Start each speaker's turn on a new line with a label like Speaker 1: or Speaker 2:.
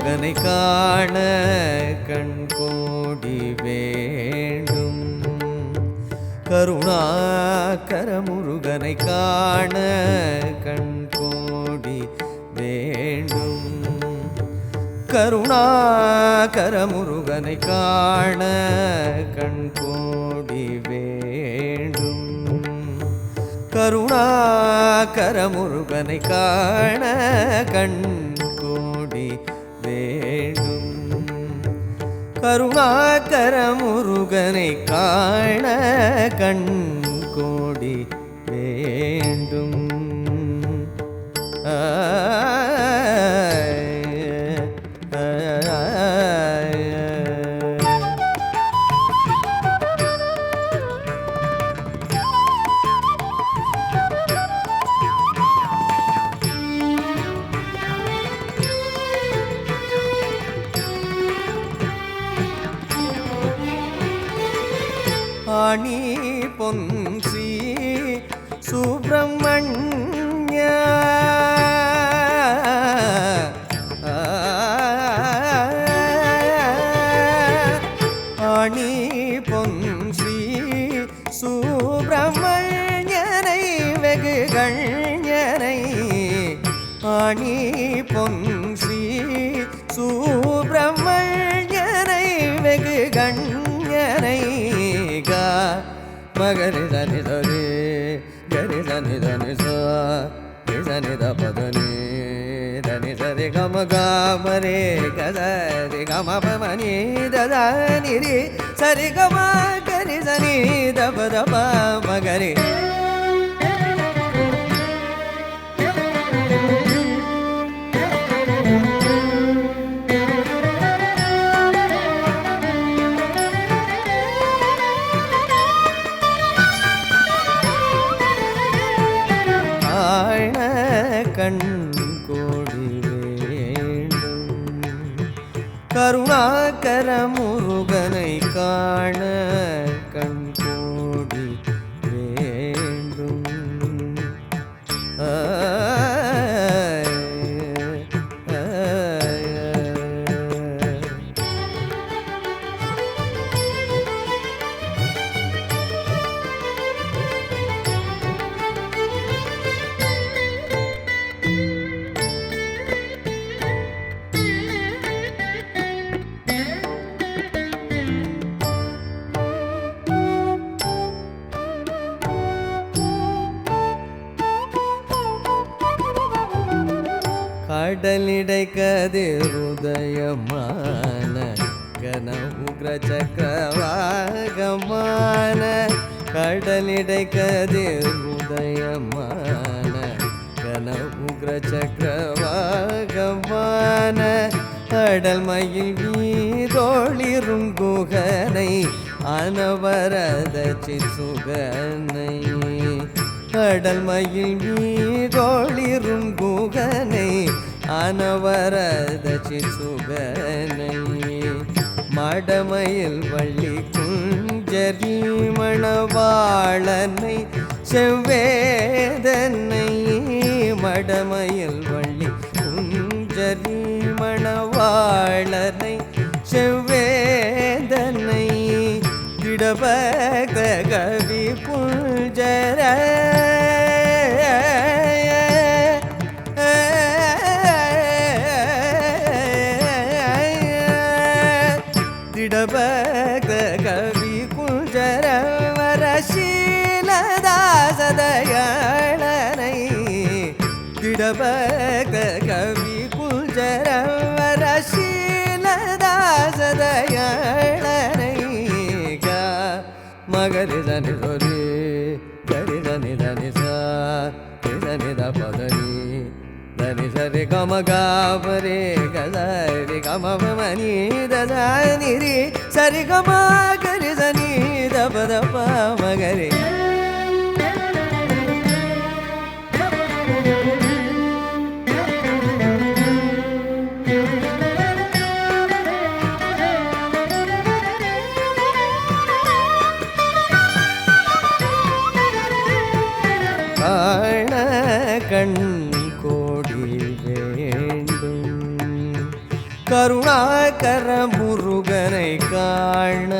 Speaker 1: முருகனை காண கண் கோடி வேண்டும். கருணாக்கர முருகனை காண கண் கோடி வேண்டும். கருணாகர முருகனை காண கண் கோடி வேண்டும். கருணாகர முருகனை காண கண் வேண்டும். கருணாகர முருகனை காண கண் கோடி வேண்டும். ஆ ஆணி பொன்சி சுப்பிரமணிய ஆணி பொன்சி சுப்பிரமணியனை வெகு கண்யனை ஆணி பொன்சி சூ మగని దని దని గని దని దని సో దని ద పదని దని సరి గమ గమని గదని గమ పమని దని రి సరి గమ గని దని దప దప మగని கருணாகர முருகனை காண கண் கோடி வேண்டும். ஆ, கடலிடை கதிருதயமான கன உக்ர சக்கரவாகமான கடலிடை கதிருதயமான கன உக்ர சக்கரவாகமான கடல் மயில் வீதோளிரும் குகனை அனவரத சிசுகனை கடல் மயில் வீதோளிரும் குகனை அனவரத சிசுகனை மடமயில் வள்ளி குஞ்சரி மணவாளனை செவ்வேதனை மடமயில் வள்ளி குஞ்சரி மணவாளனை செவ்வேதனை திடபக கவி புஞ்சர. ಭಕ್ತ ಕವಿ ಕುಂಜರವರ ಶೀಲ ದಾಸದಯಳನೈಗ ಮಗರಿ ಧನಿ ದೊರಿ ಗರಿ ಧನಿ ಧನಿ ಸಿ ಧನಿ ದ ಪದನಿ ಧನಿ ಸರಿ ಗಮ ಗಾಬರಿ ಗದರಿ ಗಮ ಮನಿ ದದ ನಿರಿ ಸರಿ ಗಮ ಗರಿ ಧನಿ ದ ಪದ ಪ ಮಗರಿ காண கண் கோடி வேண்டும். கருணாகர முருகனை காண